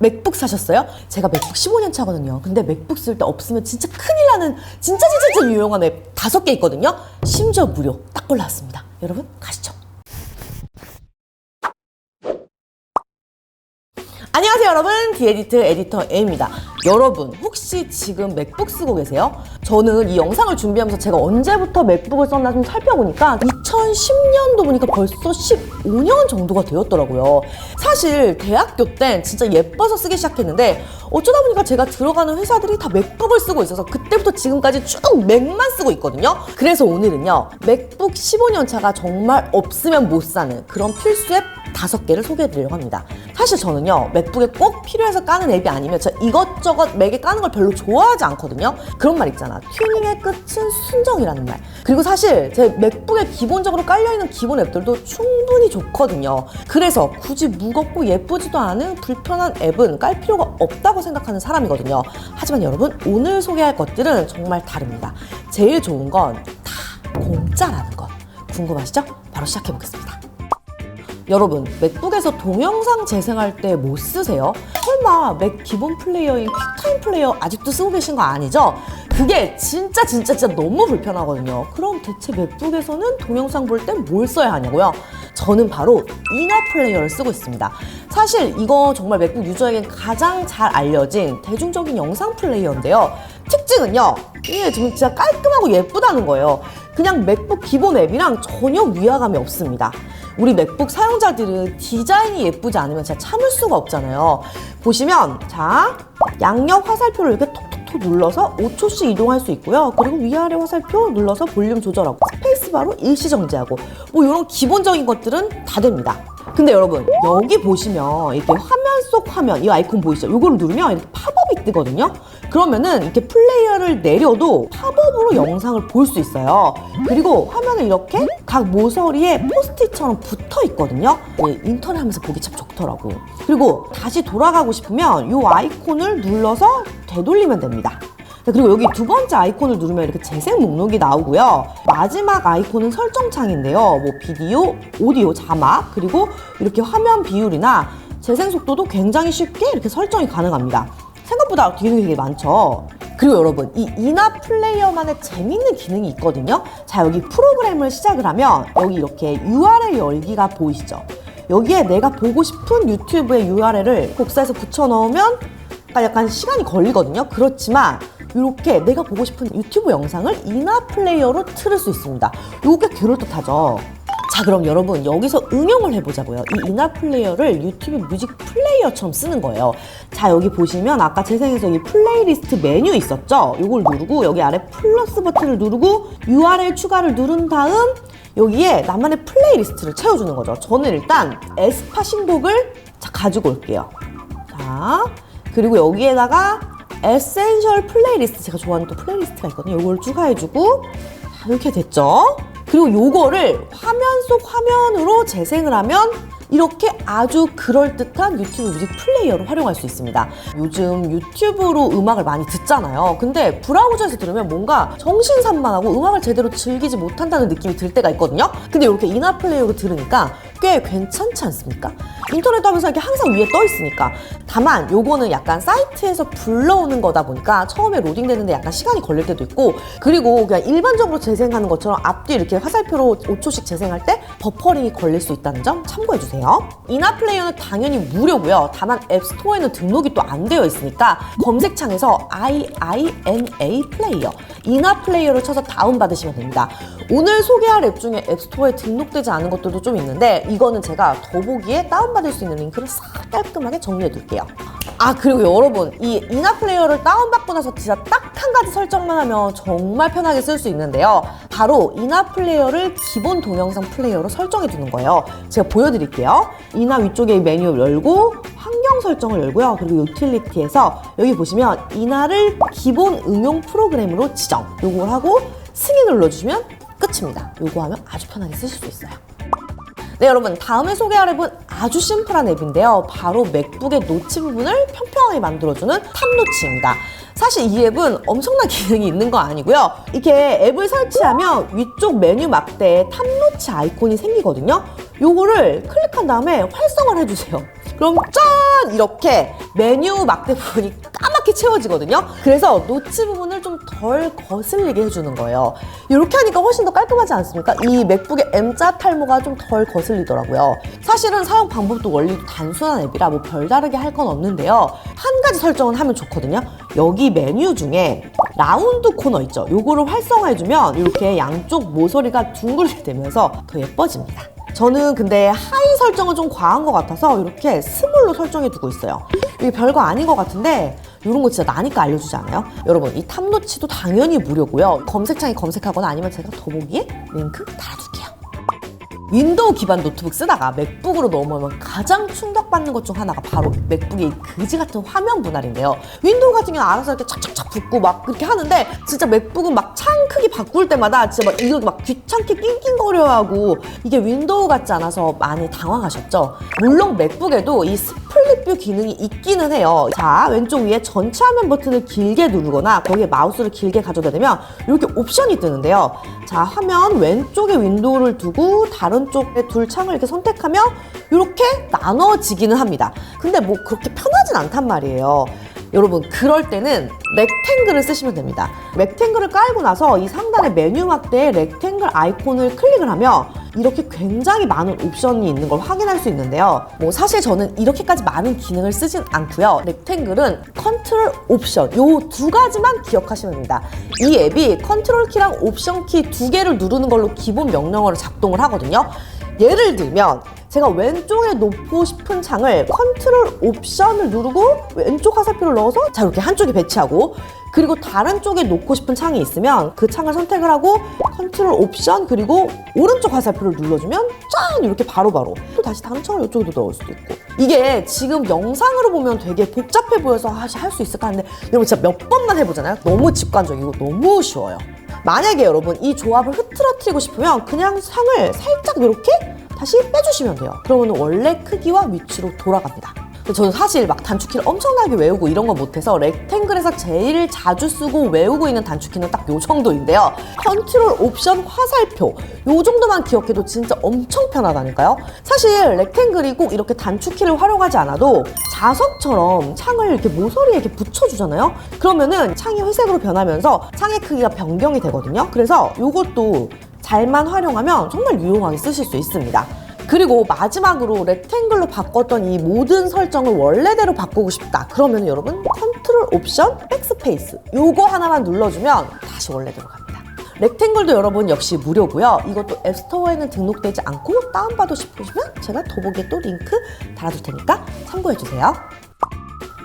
맥북 사셨어요? 제가 맥북 15년 차거든요. 근데 맥북 쓸 때 없으면 진짜 큰일 나는 진짜 진짜 진짜 유용한 앱 다섯 개 있거든요. 심지어 무료 딱 골라왔습니다. 여러분 가시죠. 안녕하세요 여러분 디에디트 에디터 A입니다. 여러분 혹시 지금 맥북 쓰고 계세요? 저는 이 영상을 준비하면서 제가 언제부터 맥북을 썼나 좀 살펴보니까 2010년도 보니까 벌써 15년 정도가 되었더라고요. 사실 대학교 땐 진짜 예뻐서 쓰기 시작했는데 어쩌다 보니까 제가 들어가는 회사들이 다 맥북을 쓰고 있어서 그때부터 지금까지 쭉 맥만 쓰고 있거든요. 그래서 오늘은요 맥북 15년 차가 정말 없으면 못 사는 그런 필수 앱 다섯 개를 소개해 드리려고 합니다. 사실 저는요, 맥북에 꼭 필요해서 까는 앱이 아니면 저 이것저것 맥에 까는 걸 별로 좋아하지 않거든요. 그런 말 있잖아. 튜닝의 끝은 순정이라는 말. 그리고 사실 제 맥북에 기본적으로 깔려있는 기본 앱들도 충분히 좋거든요. 그래서 굳이 무겁고 예쁘지도 않은 불편한 앱은 깔 필요가 없다고 생각하는 사람이거든요. 하지만 여러분, 오늘 소개할 것들은 정말 다릅니다. 제일 좋은 건 다 공짜라는 것. 궁금하시죠? 바로 시작해 보겠습니다. 여러분 맥북에서 동영상 재생할 때 뭐 쓰세요? 설마 맥 기본 플레이어인 퀵타임 플레이어 아직도 쓰고 계신 거 아니죠? 그게 진짜 진짜 진짜 너무 불편하거든요. 그럼 대체 맥북에서는 동영상 볼 땐 뭘 써야 하냐고요? 저는 바로 이나 플레이어를 쓰고 있습니다. 사실 이거 정말 맥북 유저에겐 가장 잘 알려진 대중적인 영상 플레이어인데요. 특징은요, 이게 지금 진짜 깔끔하고 예쁘다는 거예요. 그냥 맥북 기본 앱이랑 전혀 위화감이 없습니다. 우리 맥북 사용자들은 디자인이 예쁘지 않으면 진짜 참을 수가 없잖아요. 보시면 자 양옆 화살표를 이렇게 톡톡톡 눌러서 5초씩 이동할 수 있고요. 그리고 위아래 화살표 눌러서 볼륨 조절하고 스페이스바로 일시 정지하고 뭐 이런 기본적인 것들은 다 됩니다. 근데 여러분 여기 보시면 이렇게 화면 속 화면 이 아이콘 보이시죠? 이거를 누르면 이렇게 팝업이 뜨거든요. 그러면은 이렇게 플레이어를 내려도 팝업으로 영상을 볼 수 있어요. 그리고 화면에 이렇게 각 모서리에 포스트잇처럼 붙어 있거든요. 예, 인터넷 하면서 보기 참 좋더라고. 그리고 다시 돌아가고 싶으면 이 아이콘을 눌러서 되돌리면 됩니다. 자, 그리고 여기 두 번째 아이콘을 누르면 이렇게 재생 목록이 나오고요. 마지막 아이콘은 설정 창인데요. 뭐 비디오, 오디오, 자막, 그리고 이렇게 화면 비율이나 재생 속도도 굉장히 쉽게 이렇게 설정이 가능합니다. 생각보다 기능이 되게 많죠. 그리고 여러분, 이 이나 플레이어만의 재밌는 기능이 있거든요. 자, 여기 프로그램을 시작을 하면 여기 이렇게 URL 열기가 보이시죠? 여기에 내가 보고 싶은 유튜브의 URL을 복사해서 붙여 넣으면 약간 시간이 걸리거든요. 그렇지만 이렇게 내가 보고 싶은 유튜브 영상을 이나 플레이어로 틀을 수 있습니다. 이게 그럴듯하죠. 자 그럼 여러분 여기서 응용을 해보자고요. 이 이나 플레이어를 유튜브 뮤직 플레이어처럼 쓰는 거예요. 자 여기 보시면 아까 재생해서 이 플레이리스트 메뉴 있었죠? 이걸 누르고 여기 아래 플러스 버튼을 누르고 URL 추가를 누른 다음 여기에 나만의 플레이리스트를 채워주는 거죠. 저는 일단 에스파 신곡을 자, 가지고 올게요. 자 그리고 여기에다가 에센셜 플레이리스트 제가 좋아하는 또 플레이리스트가 있거든요. 이걸 추가해주고 자, 이렇게 됐죠. 그리고 요거를 화면 속 화면으로 재생을 하면 이렇게 아주 그럴듯한 유튜브 뮤직 플레이어로 활용할 수 있습니다. 요즘 유튜브로 음악을 많이 듣잖아요. 근데 브라우저에서 들으면 뭔가 정신 산만하고 음악을 제대로 즐기지 못한다는 느낌이 들 때가 있거든요. 근데 이렇게 이나 플레이어로 들으니까 꽤 괜찮지 않습니까? 인터넷 하면서 이렇게 항상 위에 떠 있으니까. 다만 요거는 약간 사이트에서 불러오는 거다 보니까 처음에 로딩되는데 약간 시간이 걸릴 때도 있고 그리고 그냥 일반적으로 재생하는 것처럼 앞뒤 이렇게 화살표로 5초씩 재생할 때 버퍼링이 걸릴 수 있다는 점 참고해 주세요. 이나 플레이어는 당연히 무료고요. 다만 앱스토어에는 등록이 또 안 되어 있으니까 검색창에서 IINA 플레이어 이나 플레이어를 쳐서 다운받으시면 됩니다. 오늘 소개할 앱 중에 앱스토어에 등록되지 않은 것들도 좀 있는데 이거는 제가 더보기에 다운받을 수 있는 링크를 싹 깔끔하게 정리해 둘게요. 아 그리고 여러분 이 이나 플레이어를 다운받고 나서 진짜 딱 한 가지 설정만 하면 정말 편하게 쓸 수 있는데요. 바로 이나 플레이어를 기본 동영상 플레이어로 설정해 두는 거예요. 제가 보여드릴게요. 이나 위쪽에 메뉴 열고 환경 설정을 열고요. 그리고 유틸리티에서 여기 보시면 이나를 기본 응용 프로그램으로 지정. 요걸 하고 승인을 눌러주시면 끝입니다. 요거 하면 아주 편하게 쓰실 수 있어요. 네 여러분 다음에 소개할 앱은 아주 심플한 앱인데요. 바로 맥북의 노치 부분을 평평하게 만들어주는 탑노치입니다. 사실 이 앱은 엄청난 기능이 있는 거 아니고요. 이렇게 앱을 설치하면 위쪽 메뉴 막대에 탑노치 아이콘이 생기거든요. 요거를 클릭한 다음에 활성화를 해주세요. 그럼 짠! 이렇게 메뉴 막대 부분이 까맣게 채워지거든요. 그래서 노치 부분을 좀 덜 거슬리게 해주는 거예요. 이렇게 하니까 훨씬 더 깔끔하지 않습니까? 이 맥북의 M자 탈모가 좀 덜 거슬리더라고요. 사실은 사용 방법도 원리도 단순한 앱이라 뭐 별다르게 할 건 없는데요. 한 가지 설정은 하면 좋거든요. 여기 메뉴 중에 라운드 코너 있죠. 요거를 활성화해주면 이렇게 양쪽 모서리가 둥글게 되면서 더 예뻐집니다. 저는 근데 하이 설정은 좀 과한 것 같아서 이렇게 스몰로 설정해 두고 있어요. 이게 별거 아닌 것 같은데 이런 거 진짜 나니까 알려주지 않아요? 여러분 이 탑노치도 당연히 무료고요. 검색창에 검색하거나 아니면 제가 더보기에 링크 달아둘게요. 윈도우 기반 노트북 쓰다가 맥북으로 넘어오면 가장 충격받는 것 중 하나가 바로 맥북의 이 그지 같은 화면 분할인데요. 윈도우 같은 경우는 알아서 이렇게 착착착 붙고 막 그렇게 하는데 진짜 맥북은 막 창 크기 바꿀 때마다 진짜 막 이거 막 귀찮게 낑낑거려 하고 이게 윈도우 같지 않아서 많이 당황하셨죠. 물론 맥북에도 이 스 플릿 뷰 기능이 있기는 해요. 자 왼쪽 위에 전체 화면 버튼을 길게 누르거나 거기에 마우스를 길게 가져다 대면 이렇게 옵션이 뜨는데요. 자 화면 왼쪽에 윈도우를 두고 다른 쪽에 둘 창을 이렇게 선택하면 이렇게 나눠지기는 합니다. 근데 뭐 그렇게 편하진 않단 말이에요. 여러분 그럴 때는 렉탱글을 쓰시면 됩니다. 렉탱글을 깔고 나서 이 상단의 메뉴 막대에 렉탱글 아이콘을 클릭을 하면 이렇게 굉장히 많은 옵션이 있는 걸 확인할 수 있는데요. 뭐 사실 저는 이렇게까지 많은 기능을 쓰진 않고요. 렉탱글은 컨트롤 옵션 요 두 가지만 기억하시면 됩니다. 이 앱이 컨트롤 키랑 옵션 키 두 개를 누르는 걸로 기본 명령어로 작동을 하거든요. 예를 들면 제가 왼쪽에 놓고 싶은 창을 컨트롤 옵션을 누르고 왼쪽 화살표를 넣어서 자 이렇게 한쪽에 배치하고 그리고 다른 쪽에 놓고 싶은 창이 있으면 그 창을 선택을 하고 컨트롤 옵션 그리고 오른쪽 화살표를 눌러주면 짠! 이렇게 바로 바로. 또 다시 다른 창을 이쪽에도 넣을 수도 있고. 이게 지금 영상으로 보면 되게 복잡해 보여서 아, 할 수 있을까 하는데 여러분 진짜 몇 번만 해보잖아요? 너무 직관적이고 너무 쉬워요. 만약에 여러분 이 조합을 흐트러뜨리고 싶으면 그냥 상을 살짝 이렇게 다시 빼주시면 돼요. 그러면 원래 크기와 위치로 돌아갑니다. 저는 사실 막 단축키를 엄청나게 외우고 이런 거 못해서 렉탱글에서 제일 자주 쓰고 외우고 있는 단축키는 딱 요 정도인데요. 컨트롤 옵션 화살표 요 정도만 기억해도 진짜 엄청 편하다니까요. 사실 렉탱글이 꼭 이렇게 단축키를 활용하지 않아도 자석처럼 창을 이렇게 모서리에 이렇게 붙여주잖아요. 그러면은 창이 회색으로 변하면서 창의 크기가 변경이 되거든요. 그래서 요것도 잘만 활용하면 정말 유용하게 쓰실 수 있습니다. 그리고 마지막으로 렉탱글로 바꿨던 이 모든 설정을 원래대로 바꾸고 싶다. 그러면 여러분 컨트롤 옵션 백스페이스 요거 하나만 눌러주면 다시 원래대로 갑니다. 렉탱글도 여러분 역시 무료고요. 이것도 앱스토어에는 등록되지 않고 다운받고 싶으시면 제가 더보기에 또 링크 달아둘 테니까 참고해주세요.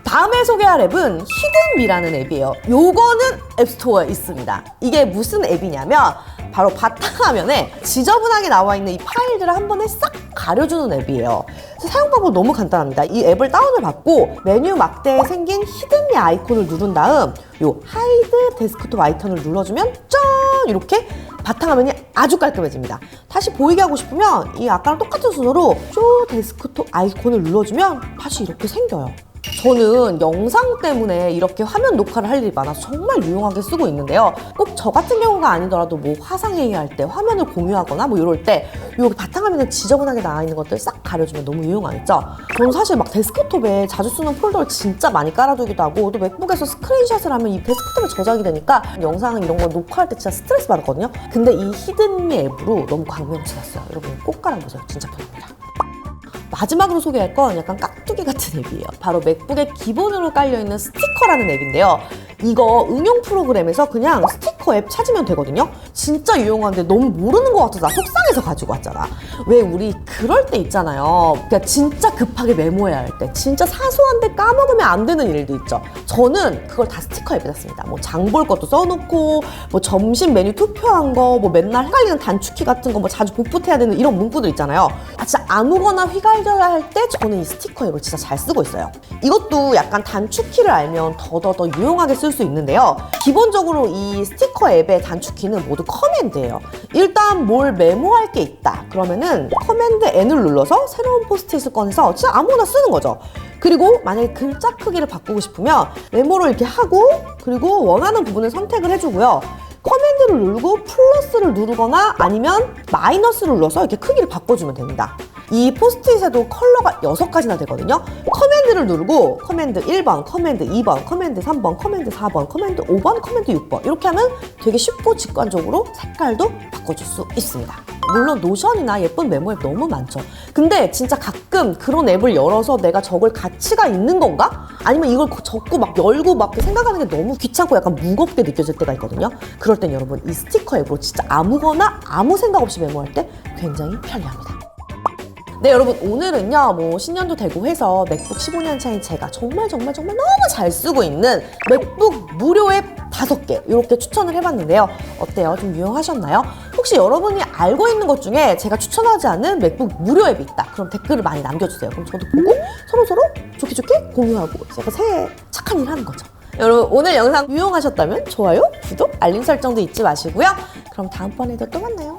다음에 소개할 앱은 히든미라는 앱이에요. 요거는 앱스토어에 있습니다. 이게 무슨 앱이냐면 바로 바탕화면에 지저분하게 나와 있는 이 파일들을 한 번에 싹 가려주는 앱이에요. 사용 방법 너무 간단합니다. 이 앱을 다운을 받고 메뉴 막대에 생긴 히든미 아이콘을 누른 다음 요 하이드 데스크톱 아이콘을 눌러주면 짠 이렇게 바탕화면이 아주 깔끔해집니다. 다시 보이게 하고 싶으면 이 아까랑 똑같은 순서로 쇼 데스크톱 아이콘을 눌러주면 다시 이렇게 생겨요. 저는 영상 때문에 이렇게 화면 녹화를 할 일이 많아서 정말 유용하게 쓰고 있는데요. 꼭 저 같은 경우가 아니더라도 뭐 화상회의할 때 화면을 공유하거나 뭐 이럴 때 여기 바탕화면에 지저분하게 나와 있는 것들 싹 가려주면 너무 유용하겠죠? 저는 사실 막 데스크톱에 자주 쓰는 폴더를 진짜 많이 깔아두기도 하고 또 맥북에서 스크린샷을 하면 이 데스크톱에 저장이 되니까 영상 이런 거 녹화할 때 진짜 스트레스 받았거든요. 근데 이 히든미 앱으로 너무 광명지났어요. 여러분 꼭 깔아보세요. 진짜 편합니다. 마지막으로 소개할 건 약간 깍두기 같은 앱이에요. 바로 맥북에 기본으로 깔려있는 스티커라는 앱인데요. 이거 응용 프로그램에서 그냥 스티커 앱 찾으면 되거든요. 진짜 유용한데 너무 모르는 것 같아서 나 속상 해서 가지고 왔잖아. 왜 우리 그럴 때 있잖아요. 그러니까 진짜 급하게 메모해야 할 때, 진짜 사소한데 까먹으면 안 되는 일도 있죠. 저는 그걸 다 스티커 앱에 놨습니다. 뭐 장 볼 것도 써놓고, 뭐 점심 메뉴 투표한 거, 뭐 맨날 헷갈리는 단축키 같은 거, 뭐 자주 복붙해야 되는 이런 문구들 있잖아요. 아, 진짜 아무거나 휘갈겨야 할 때 저는 이 스티커 앱을 진짜 잘 쓰고 있어요. 이것도 약간 단축키를 알면 더더더 유용하게 쓸 수 있는데요. 기본적으로 이 스티커 앱의 단축키는 모두 커맨드예요. 일단 뭘 메모할 게 있다. 그러면은 커맨드 N을 눌러서 새로운 포스트잇을 꺼내서 진짜 아무거나 쓰는 거죠. 그리고 만약에 글자 크기를 바꾸고 싶으면 메모를 이렇게 하고 그리고 원하는 부분을 선택을 해주고요. 커맨드를 누르고 플러스를 누르거나 아니면 마이너스를 눌러서 이렇게 크기를 바꿔주면 됩니다. 이 포스트잇에도 컬러가 6가지나 되거든요. 커맨드를 누르고 커맨드 1번, 커맨드 2번, 커맨드 3번, 커맨드 4번, 커맨드 5번, 커맨드 6번 이렇게 하면 되게 쉽고 직관적으로 색깔도 바꿔줄 수 있습니다. 물론 노션이나 예쁜 메모 앱 너무 많죠. 근데 진짜 가끔 그런 앱을 열어서 내가 적을 가치가 있는 건가? 아니면 이걸 적고 막 열고 막 생각하는 게 너무 귀찮고 약간 무겁게 느껴질 때가 있거든요. 그럴 땐 여러분 이 스티커 앱으로 진짜 아무거나 아무 생각 없이 메모할 때 굉장히 편리합니다. 네 여러분 오늘은요 뭐 신년도 되고 해서 맥북 15년 차인 제가 정말 정말 정말 너무 잘 쓰고 있는 맥북 무료 앱 다섯 개 이렇게 추천을 해봤는데요 어때요 좀 유용하셨나요? 혹시 여러분이 알고 있는 것 중에 제가 추천하지 않은 맥북 무료 앱이 있다. 그럼 댓글을 많이 남겨주세요. 그럼 저도 보고 서로 서로 좋게 좋게 공유하고 제가 새해 착한 일 하는 거죠. 여러분 오늘 영상 유용하셨다면 좋아요 구독 알림 설정도 잊지 마시고요. 그럼 다음번에도 또 만나요